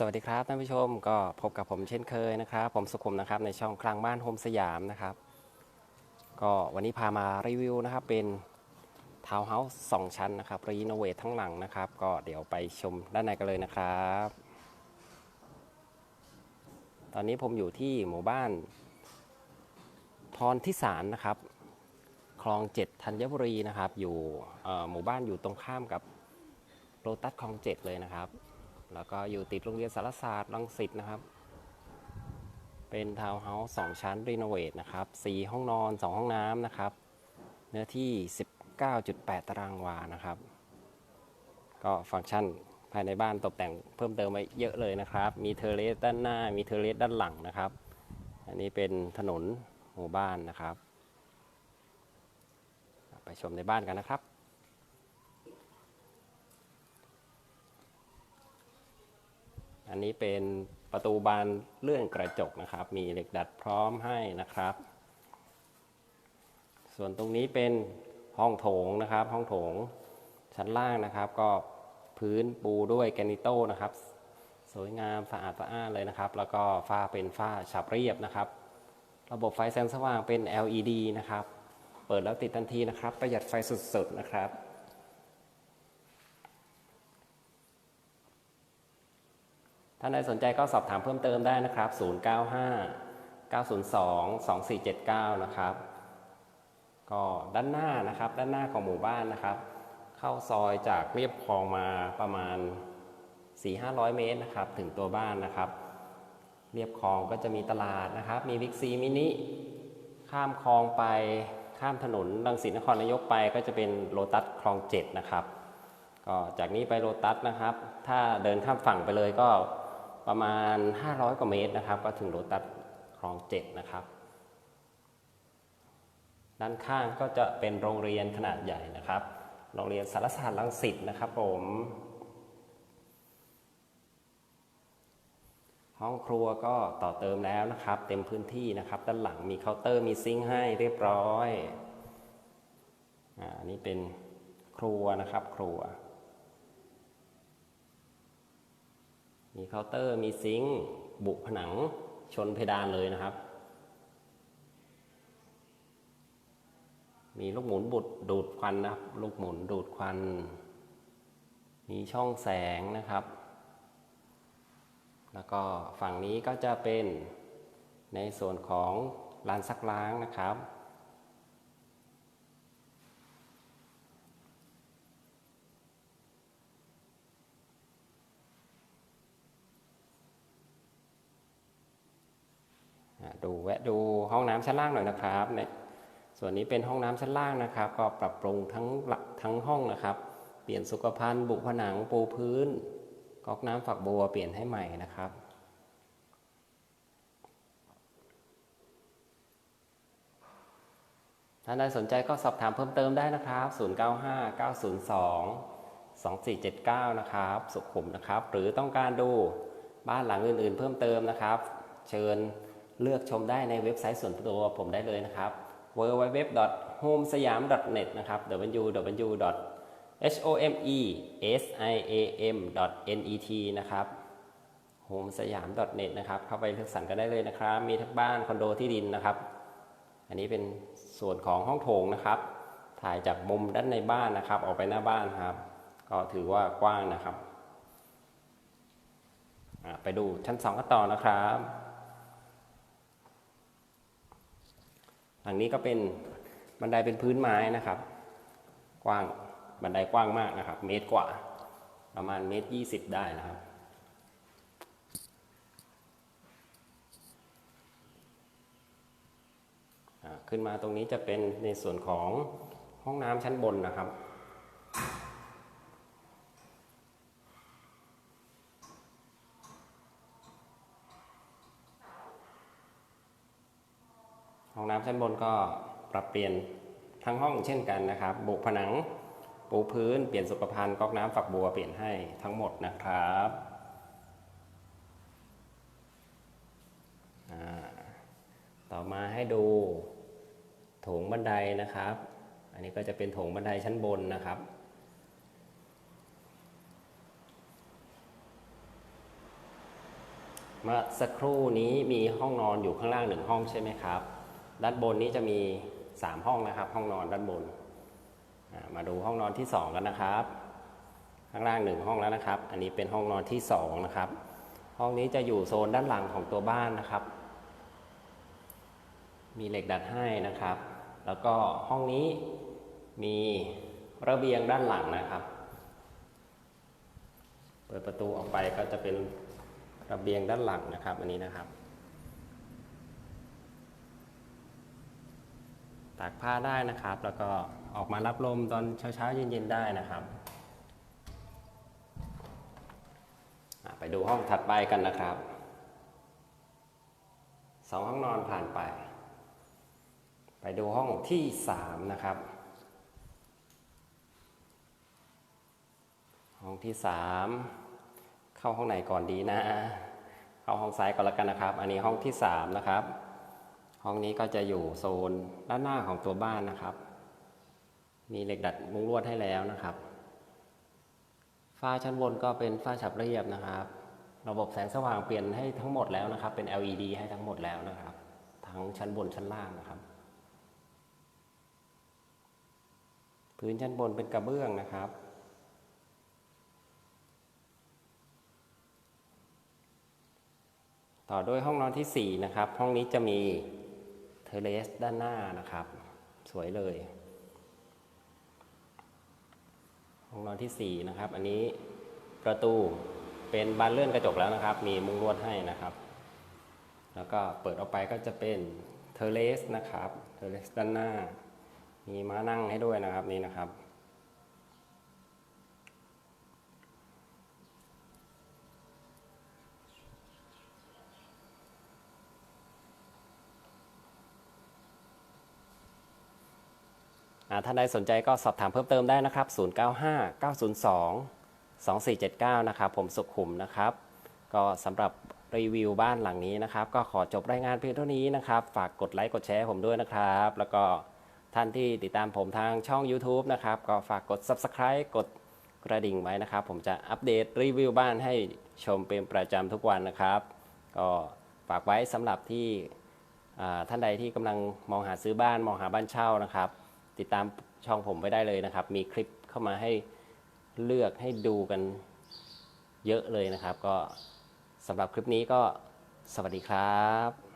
สวัสดีครับท่านผู้ชมก็พบกับผมเช่นเคยนะครับ ผมสุขุมนะครับในช่องกลางบ้านโฮมสยามนะครับ ก็วันนี้พามารีวิวนะครับเป็นทาวน์เฮาส์สองชั้นนะครับรีโนเวททั้งหลังนะครับ ก็เดี๋ยวไปชมด้านในกันเลยนะครับ ตอนนี้ผมอยู่ที่หมู่บ้าน พรทิสารนะครับ คลองเจ็ดธัญบุรีนะครับ อยู่หมู่บ้านอยู่ตรงข้ามกับโลตัสคลองเจ็ดเลยนะครับ แล้วก็อยู่ติดโรงเรียนสารศาสตร์รังสิตนะครับ เป็นทาวน์เฮาส์สองชั้นรีโนเวทนะครับสี่ห้องนอน2ห้องน้ำนะครับ เนื้อที่ 19.8 ตารางวานะครับ ก็ฟังก์ชันภายในบ้านตกแต่งเพิ่มเติมไว้เยอะเลยนะครับ มีเทเลสด้านหน้า มีเทเลสด้านหลังนะครับ อันนี้เป็นถนนหมู่บ้านนะครับ ไปชมในบ้านกันนะครับ อันนี้เป็นประตูบานเลื่อนกระจกนะครับ มีเหล็กดัดพร้อมให้นะครับ ส่วนตรงนี้เป็นห้องโถงนะครับ ห้องโถงชั้นล่างนะครับ ก็พื้นปูด้วยแกนิโต้นะครับ สวยงามสะอาดสะอ้านเลยนะครับ แล้วก็ฝ้าเป็นฝ้าฉับเรียบนะครับ ระบบไฟแสงสว่างเป็น LED นะครับ เปิดแล้วติดทันทีนะครับ ประหยัดไฟสุดๆนะครับ ท่านใดสนใจก็สอบถามเพิ่มเติมได้นะครับ 095 902 2479 นะครับ ก็ด้านหน้านะครับ ด้านหน้าของหมู่บ้านนะครับ เข้าซอยจากเรียบคลองมาประมาณ 4-500 เมตรนะครับ ถึงตัวบ้านนะครับ เรียบคลองก็จะมีตลาดนะครับ มีบิ๊กซีมินิ ข้ามคลองไป ข้ามถนนรังสิตนครนายกไปก็จะเป็นโลตัสคลองเจ็ดนะครับ ก็จากนี้ไปโลตัสนะครับ ถ้าเดินข้ามฝั่งไปเลยก็ ประมาณ 500 กว่าเมตรนะครับ ก็ถึงโลตัสคลองเจ็ดนะครับ ด้านข้างก็จะเป็นโรงเรียนขนาดใหญ่นะครับ โรงเรียนสารศาสตร์รังสิตนะครับผม ห้องครัวก็ต่อเติมแล้วนะครับ เต็มพื้นที่นะครับ ด้านหลังมีเคาน์เตอร์มีซิงค์ให้เรียบร้อยอ่าอันนี้เป็นครัวนะครับ ครัว มีเคาน์เตอร์มีซิงค์บุผนังชนเพดานเลยนะครับ มีลูกหมุนบุดดูดควันนะครับ ลูกหมุนดูดควัน มีช่องแสงนะครับ แล้วก็ฝั่งนี้ก็จะเป็นในส่วนของลานซักล้างนะครับ อ่าดูแวะดู ห้องน้ำชั้นล่างหน่อยนะครับเนี่ยส่วนนี้เป็นห้องน้ำชั้นล่างนะครับ ก็ปรับปรุงทั้งหลักทั้งห้องนะครับ เปลี่ยนสุขภัณฑ์บุผนังปูพื้นก๊อกน้ำฝักบัวเปลี่ยนให้ใหม่นะครับท่านใดสนใจก็สอบถามเพิ่มเติมได้นะครับ 095 902 2479 นะครับ สุขุมนะครับ หรือต้องการดูบ้านหลังอื่นๆ เพิ่มเติมนะครับ เชิญ เลือกชมได้ในเว็บไซต์ส่วนตัวผมได้เลยนะครับ w w w h o m e s y a m n e t นะครับ www h o m e s i a m n e t นะครับ home สยาม .net นะครับ เข้าไปเลือกสรรกันได้เลยนะครับ มีทั้งบ้านคอนโดที่ดินนะครับ อันนี้เป็นส่วนของห้องโถงนะครับ ถ่ายจากมุมด้านในบ้านนะครับ ออกไปหน้าบ้านครับ ก็ถือว่ากว้างนะครับ ไปดูชั้นสองกันต่อนะครับ หลังนี้ก็เป็นบันไดเป็นพื้นไม้นะครับ กว้างบันไดกว้างมากนะครับ เมตรกว่า ประมาณเมตรยี่สิบได้นะครับ ขึ้นมาตรงนี้จะเป็นในส่วนของห้องน้ำชั้นบนนะครับ ห้องน้ำชั้นบนก็ปรับเปลี่ยนทั้งห้องเช่นกันนะครับ บุผนังปูพื้น เปลี่ยนสุขภัณฑ์ก๊อกน้ำฝักบัวเปลี่ยนให้ทั้งหมดนะครับต่อมาให้ดูโถงบันไดนะครับ อันนี้ก็จะเป็นโถงบันไดชั้นบนนะครับ เมื่อสักครู่นี้มีห้องนอนอยู่ข้างล่างหนึ่งห้องใช่ไหมครับ ด้านบนนี้จะมี 3 ห้องนะครับ ห้องนอนด้านบน มาดูห้องนอนที่ 2 กันนะครับ ข้างล่างหนึ่งห้องแล้วนะครับ อันนี้เป็นห้องนอนที่ 2 นะครับ ห้องนี้จะอยู่โซนด้านหลังของตัวบ้านนะครับ มีเหล็กดัดให้นะครับ แล้วก็ห้องนี้มีระเบียงด้านหลังนะครับ เปิดประตูออกไปก็จะเป็นระเบียงด้านหลังนะครับ อันนี้นะครับ ตากผ้าได้นะครับ แล้วก็ออกมารับลมตอนเช้าๆเย็นๆได้นะครับ ไปดูห้องถัดไปกันนะครับสองห้องนอนผ่านไป ไปดูห้องที่สามนะครับ ห้องที่สามเข้าห้องไหนก่อนดีนะ เข้าห้องซ้ายก่อนแล้วกันนะครับ อันนี้ห้องที่สามนะครับ ห้องนี้ก็จะอยู่โซนด้านหน้าของตัวบ้านนะครับ มีเหล็กดัดมุ้งลวดให้แล้วนะครับ ฝ้าชั้นบนก็เป็นฝ้าฉับเรียบนะครับ ระบบแสงสว่างเปลี่ยนให้ทั้งหมดแล้วนะครับ เป็น LED ให้ทั้งหมดแล้วนะครับ ทั้งชั้นบนชั้นล่างนะครับ พื้นชั้นบนเป็นกระเบื้องนะครับต่อด้วยห้องนอนที่ 4 นะครับ ห้องนี้จะมี เทเลสด้านหน้านะครับ สวยเลย ห้องนอนที่ 4 นะครับ อันนี้ประตูเป็นบานเลื่อนกระจกแล้วนะครับ มีมุ้งลวดให้นะครับ แล้วก็เปิดออกไปก็จะเป็นเทเลสนะครับ เทเลสด้านหน้า มีม้านั่งให้ด้วยนะครับนี่นะครับ ท่านใดสนใจก็สอบถามเพิ่มเติมได้นะครับ 095 902 2479 นะครับ ผมสุขุมนะครับ ก็สำหรับรีวิวบ้านหลังนี้นะครับ ก็ขอจบรายงานเพียงเท่านี้นะครับ ฝากกดไลค์กดแชร์ผมด้วยนะครับ แล้วก็ท่านที่ติดตามผมทางช่อง YouTube นะครับ ก็ฝากกด Subscribe กดกระดิ่งไว้นะครับ ผมจะอัปเดตรีวิวบ้านให้ชมเป็นประจำทุกวันนะครับ ก็ฝากไว้สำหรับที่ท่านใดที่กำลังมองหาซื้อบ้านมองหาบ้านเช่านะครับ ติดตามช่องผมไว้ได้เลยนะครับ มีคลิปเข้ามาให้เลือกให้ดูกันเยอะเลยนะครับ ก็สำหรับคลิปนี้ก็สวัสดีครับ